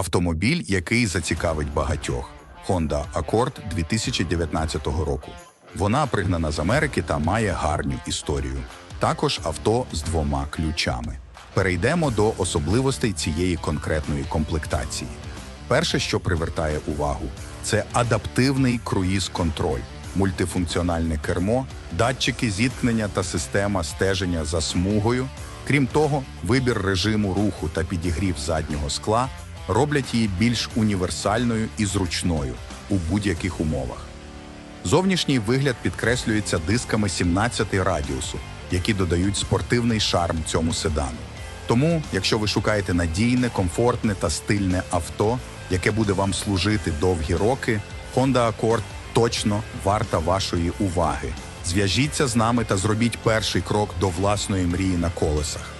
Автомобіль, який зацікавить багатьох. Honda Accord 2019 року. Вона пригнана з Америки та має гарну історію. Також авто з двома ключами. Перейдемо до особливостей цієї конкретної комплектації. Перше, що привертає увагу, це адаптивний круїз-контроль, мультифункціональне кермо, датчики зіткнення та система стеження за смугою. Крім того, вибір режиму руху та підігрів заднього скла роблять її більш універсальною і зручною у будь-яких умовах. Зовнішній вигляд підкреслюється дисками 17 радіусу, які додають спортивний шарм цьому седану. Тому, якщо ви шукаєте надійне, комфортне та стильне авто, яке буде вам служити довгі роки, Honda Accord точно варта вашої уваги. Зв'яжіться з нами та зробіть перший крок до власної мрії на колесах.